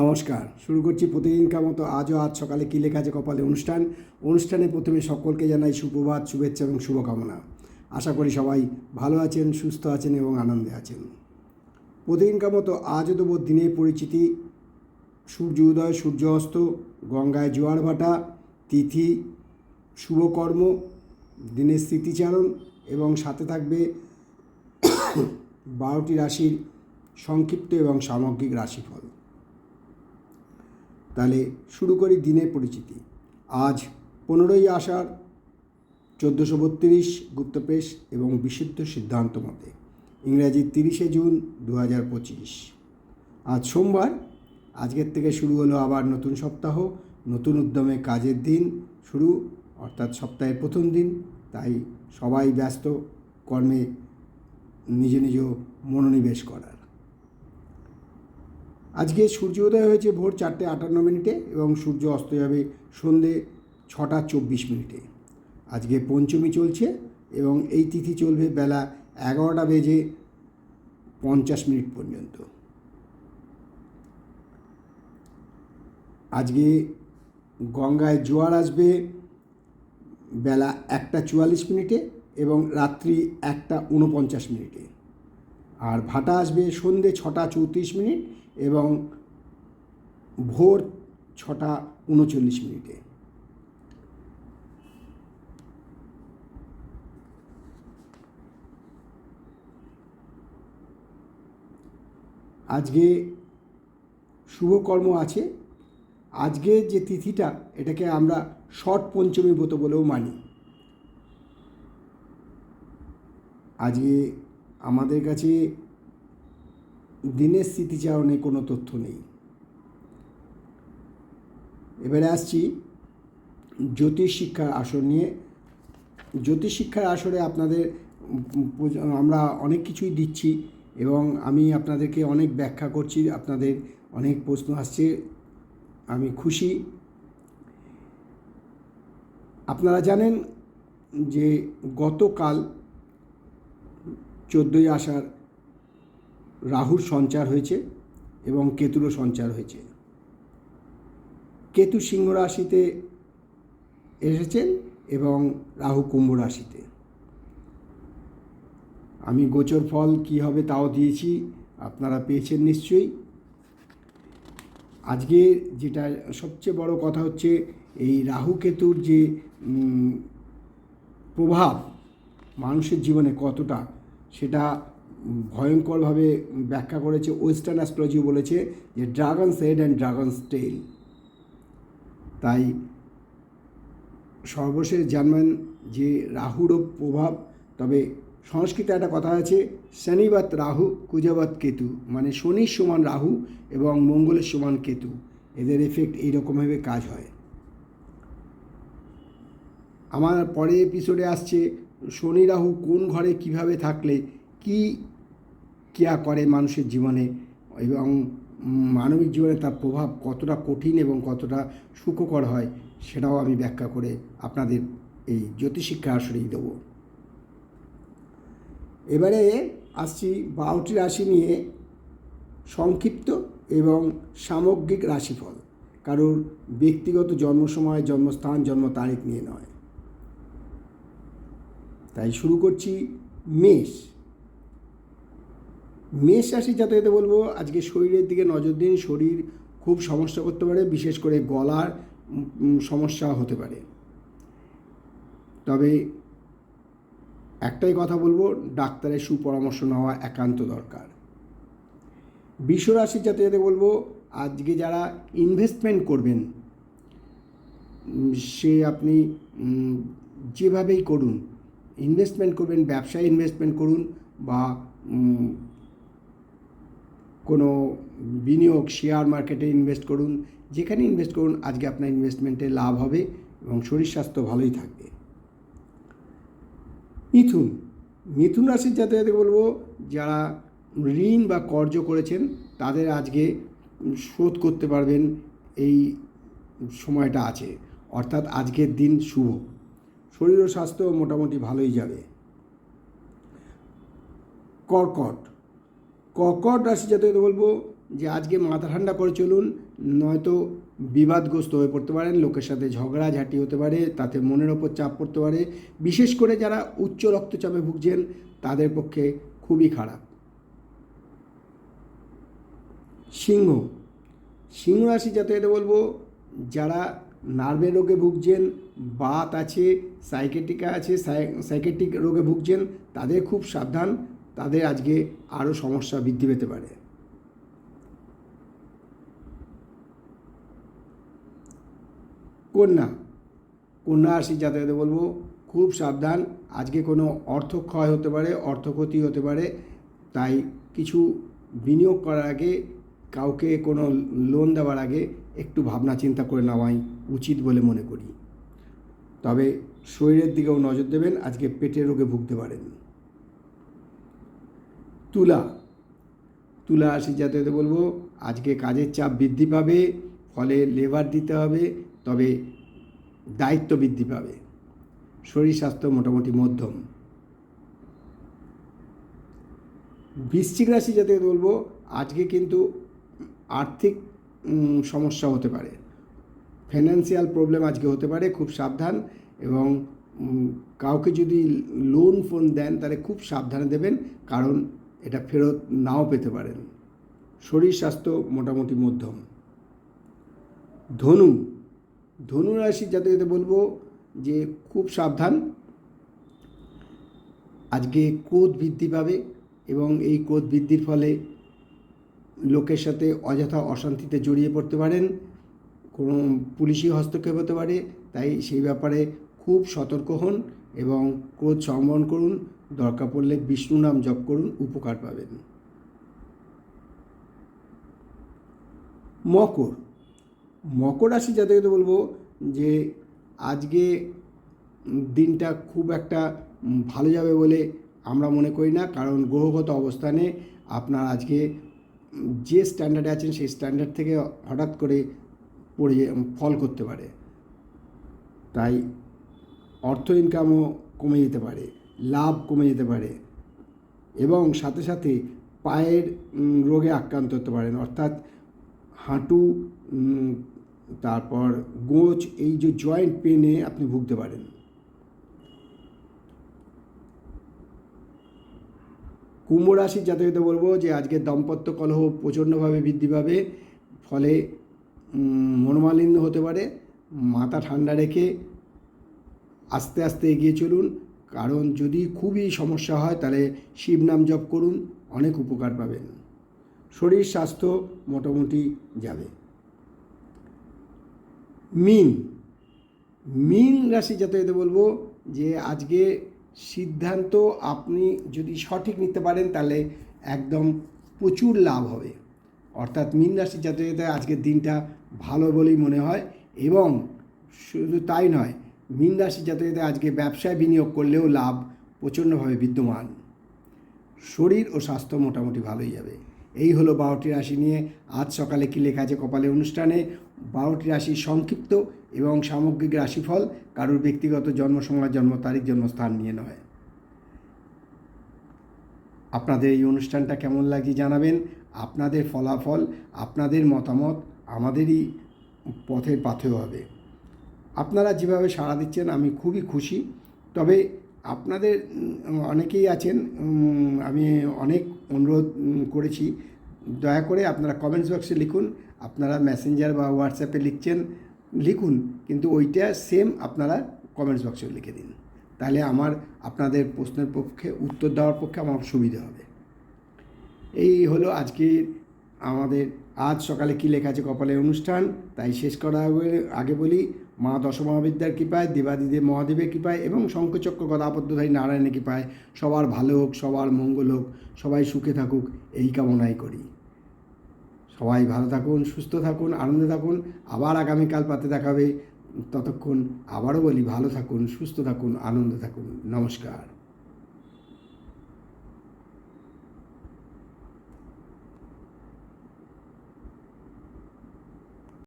নমস্কার। শুরু করছি প্রতিদিনকার মতো আজও আজ সকালে কী লেখা আছে কপালে অনুষ্ঠান? অনুষ্ঠানে প্রথমে সকলকে জানাই সুপ্রভাত, শুভেচ্ছা এবং শুভকামনা। আশা করি সবাই ভালো আছেন, সুস্থ আছেন এবং আনন্দে আছেন। প্রতিদিনকার মতো আজও দেবো দিনের পরিচিতি। সূর্য উদয়, সূর্য অস্ত, গঙ্গায় জোয়ার ভাটা, তিথি, শুভকর্ম, দিনের স্মৃতিচারণ এবং সাথে থাকবে বারোটি রাশির সংক্ষিপ্ত এবং সামগ্রিক রাশিফল। তাহলে শুরু করি দিনের পরিচিতি। আজ পনেরোই আষাঢ়, চোদ্দোশো বত্রিশ গুপ্তপেশ এবং বিশুদ্ধ সিদ্ধান্ত মতে। ইংরাজি তিরিশে জুন দু হাজার পঁচিশ। আজ সোমবার, আজকের থেকে শুরু হলো আবার নতুন সপ্তাহ, নতুন উদ্যমে কাজের দিন শুরু, অর্থাৎ সপ্তাহের প্রথম দিন। তাই সবাই ব্যস্ত, কর্মে নিজ নিজ মনোনিবেশ করার। আজকে সূর্য উদয় হয়েছে ভোর চারটে আটান্ন মিনিটে এবং সূর্য অস্ত যাবে সন্ধে ছটা চব্বিশ মিনিটে। আজকে পঞ্চমী চলছে এবং এই তিথি চলবে বেলা এগারোটা বেজে পঞ্চাশ মিনিট পর্যন্ত। আজকে গঙ্গায় জোয়ার আসবে বেলা একটা চুয়াল্লিশ মিনিটে এবং রাত্রি একটা উনপঞ্চাশ মিনিটে। আর ভাটা আসবে সন্ধে ছটা চৌত্রিশ মিনিট এবং ভোর ছটা উনচল্লিশ মিনিটে। আজকে শুভকর্ম আছে। আজকে যে তিথিটা, এটাকে আমরা ষট পঞ্চমী ব্রত বলেও মানি। আজকে আমাদের কাছে দিনের স্মৃতিচারণে কোনো তথ্য নেই। এবারে আসছি জ্যোতিষ শিক্ষার আসর নিয়ে। জ্যোতিষ শিক্ষার আসরে আপনাদের আমরা অনেক কিছুই দিচ্ছি এবং আমি আপনাদেরকে অনেক ব্যাখ্যা করছি, আপনাদের অনেক প্রশ্ন আসছে, আমি খুশি। আপনারা জানেন যে গতকাল চোদ্দোই আষাঢ় রাহুর সঞ্চার হয়েছে এবং কেতুরও সঞ্চার হয়েছে। কেতু সিংহ রাশিতে এসেছেন এবং রাহু কুম্ভ রাশিতে। আমি গোচর ফল কী হবে তাও দিয়েছি, আপনারা পেয়েছেন নিশ্চয়ই। আজকে যেটা সবচেয়ে বড় কথা হচ্ছে, এই রাহু কেতুর যে প্রভাব মানুষের জীবনে কতটা সেটা ভয়ঙ্করভাবে ব্যাখ্যা করেছে ওয়েস্টার্ন অ্যাস্ট্রোলজি বলেছে যে dragon's head and dragon's tail তাই সর্বশেষ জানবেন যে রাহুরও প্রভাব, তবে সংস্কৃতে একটা কথা আছে, শনিবাত রাহু, কুজাবাত কেতু মানে শনির সমান রাহু এবং মঙ্গলের সমান কেতু। এদের এফেক্ট এইরকমভাবে কাজ হয়। আমার পরে এপিসোডে আসছে শনি রাহু কোন ঘরে কীভাবে থাকলে কি কেয়া করে মানুষের জীবনে এবং মানবিক জীবনে তার প্রভাব কতটা কঠিন এবং কতটা সুখকর হয় সেটাও আমি ব্যাখ্যা করে আপনাদের এই জ্যোতিষিক্ষা আসরেই দেবো। এবারে আসছি বারোটি রাশি নিয়ে সংক্ষিপ্ত এবং সামগ্রিক রাশিফল। কারোর ব্যক্তিগত জন্ম সময় জন্মস্থান জন্ম তারিখ নিয়ে নয়। তাই শুরু করছি মেষ। মেষ রাশি যাতায়াতে বলব, আজকে শরীরের দিকে নজর দিন, শরীর খুব সমস্যা করতে পারে, বিশেষ করে গলার সমস্যা হতে পারে। তবে একটাই কথা বলব, ডাক্তারের সুপরামর্শ নেওয়া একান্ত দরকার। বিশ্বরাশির যাতে বলব, আজকে যারা ইনভেস্টমেন্ট করবেন সে আপনি যেভাবেই করুন ইনভেস্টমেন্ট করবেন, ব্যবসায় ইনভেস্টমেন্ট করুন বা কোনো বিনিয়োগ শেয়ার মার্কেটে ইনভেস্ট করুন, যেখানে ইনভেস্ট করুন, আজকে আপনার ইনভেস্টমেন্টে লাভ হবে এবং শরীর স্বাস্থ্য ভালোই থাকবে। মিথুন মিথুন রাশির যাতে বলব, যারা ঋণ বা কর্য করেছেন, তাদের আজকে শোধ করতে পারবেন, এই সময়টা আছে। অর্থাৎ আজকের দিন শুভ। শরীর ও স্বাস্থ্য মোটামুটি ভালোই যাবে। কর্কট। কর্কট রাশি যাতে বলব যে আজকে মাথা ঠান্ডা করে চলুন, নয়তো বিবাদগ্রস্ত হয়ে পড়তে পারেন, লোকের সাথে ঝগড়াঝাটি হতে পারে, তাতে মনের ওপর চাপ পড়তে পারে। বিশেষ করে যারা উচ্চ রক্তচাপে ভুগছেন, তাদের পক্ষে খুবই খারাপ। সিংহ। সিংহ রাশি যাতে বলব যারা নার্ভের রোগে ভুগছেন, বাত আছে সাইকেটিকা আছে সাইকেটিক রোগে ভুগছেন, তাদের খুব সাবধান, তাদের আজকে আরও সমস্যা বৃদ্ধি পেতে পারে। কন্যা কন্যা রাশি যাতায়াতে বলব, খুব সাবধান, আজকে কোনো অর্থ ক্ষয় হতে পারে অর্থ ক্ষতি হতে পারে, তাই কিছু বিনিয়োগ করার আগে কাউকে কোনো লোন দেওয়ার আগে একটু ভাবনা চিন্তা করে নেওয়াই উচিত বলে মনে করি। তবে শরীরের দিকেও নজর দেবেন, আজকে পেটের রোগে ভুগতে পারেন। তুলা তুলা রাশি যাতায়াতে বলব, আজকে কাজের চাপ বৃদ্ধি পাবে, ফলে লেবার দিতে হবে, তবে দায়িত্ব বৃদ্ধি পাবে। শরীর স্বাস্থ্য মোটামুটি মধ্যম। বৃশ্চিক রাশি যাতে বলব, আজকে কিন্তু আর্থিক সমস্যা হতে পারে। ফিনান্সিয়াল প্রবলেম আজকে হতে পারে, খুব সাবধান এবং কাউকে যদি লোন ফোন দেন, তাহলে খুব সাবধানে দেবেন, কারণ এটা ফেরত নাও পেতে পারেন। শরীর স্বাস্থ্য মোটামুটি মধ্যম। ধনু ধনু রাশির যাতে যাতে বলব যে খুব সাবধান। আজকে ক্রোধ বৃদ্ধি পাবে এবং এই ক্রোধ বৃদ্ধির ফলে লোকের সাথে অযথা অশান্তিতে জড়িয়ে পড়তে পারেন, কোনো পুলিশি হস্তক্ষেপ হতে পারে, তাই সেই ব্যাপারে খুব সতর্ক হন এবং ক্রোধ সম্বরণ করুন, দরকার পড়লে বিষ্ণু নাম জপ করুন, উপকার পাবেন। মকর। মকর রাশি যাদেরকে বলব যে আজকে দিনটা খুব একটা ভালো যাবে বলে আমরা মনে করি না, কারণ গ্রহগত অবস্থানে আপনার আজকে যে স্ট্যান্ডার্ডে আছেন, সেই স্ট্যান্ডার্ড থেকে হঠাৎ করে পড়ে ফল করতে পারে। তাই অর্থ ইনকামও কমে যেতে পারে, লাভ কমে যেতে পারে এবং সাথে সাথে পায়ের রোগে আক্রান্ত হতে পারেন। অর্থাৎ হাঁটু তারপর গোঁচ এই যে জয়েন্ট পেনে আপনি ভুগতে পারেন। কুম্ভ রাশির জাতকদের বলব যে আজকে দাম্পত্য কলহ প্রচণ্ডভাবে বৃদ্ধি পাবে। ফলে মনোমালিন্য হতে পারে। মাথা ঠান্ডা রেখে আস্তে আস্তে এগিয়ে চলুন। কারণ যদি খুবই সমস্যা হয়, তাহলে শিব নাম জপ করুন। অনেক উপকার পাবেন। শরীর, স্বাস্থ্য মোটামুটি যাবে। মিন। মিন রাশি যাতে বলব যে আজকে সিদ্ধান্ত আপনি যদি সঠিক নিতে পারেন, তাহলে একদম প্রচুর লাভ হবে। অর্থাৎ মিন রাশি যাতে এতে আজকের দিনটা ভালো বলেই মনে হয় এবং শুধু তাই নয়, মিন রাশি যাতে এতে আজকে ব্যবসায় বিনিয়োগ করলেও লাভ প্রচণ্ডভাবে বিদ্যমান। শরীর ও স্বাস্থ্য মোটামুটি ভালোই যাবে। এই হলো বারোটি রাশি নিয়ে আজ সকালে কী লেখা আছে কপালে অনুষ্ঠানে। বারোটি রাশি সংক্ষিপ্ত এবং সামগ্রিক রাশিফল কারোর ব্যক্তিগত জন্ম সময় জন্ম তারিখ, জন্মস্থান নিয়ে নয়। আপনাদের এই অনুষ্ঠানটা কেমন লাগছে জানাবেন? আপনাদের ফলাফল, আপনাদের মতামত আমাদেরই পথের পাথেয় হবে। আপনারা যেভাবে সাড়া দিচ্ছেন আমি খুবই খুশি। তবে আপনাদের অনেকেই আছেন আমি অনেক অনুরোধ করেছি দয়া করে আপনারা কমেন্টস বক্সে লিখুন, আপনারা মেসেঞ্জার বা হোয়াটসঅ্যাপে লিখছেন, লিখুন, কিন্তু ওইটা সেম আপনারা কমেন্টস বক্সে লিখে দিন। তাহলে আমার, আপনাদের প্রশ্নের পক্ষে, উত্তর দেওয়ার পক্ষে আমার সুবিধা হবে। এই হলো আজকে আমাদের, আজ সকালে কী লেখা আছে কপালের অনুষ্ঠান, তাই শেষ করার আগে- বলি, মা দশমহাবিদ্যার কৃপায়, দেবাদিদেব মহাদেবের কৃপায় এবং শঙ্খচক্র গদাপদ্মধারী নারায়ণের কৃপায় সবার ভালো হোক, সবার মঙ্গল হোক, সবাই সুখে থাকুক, এই কামনাই করি। সবাই ভালো থাকুন, সুস্থ থাকুন, আনন্দে থাকুন। আবার আগামীকাল পাতে দেখাবে ততক্ষণ আবারও বলি, ভালো থাকুন, সুস্থ থাকুন, আনন্দ থাকুন। নমস্কার।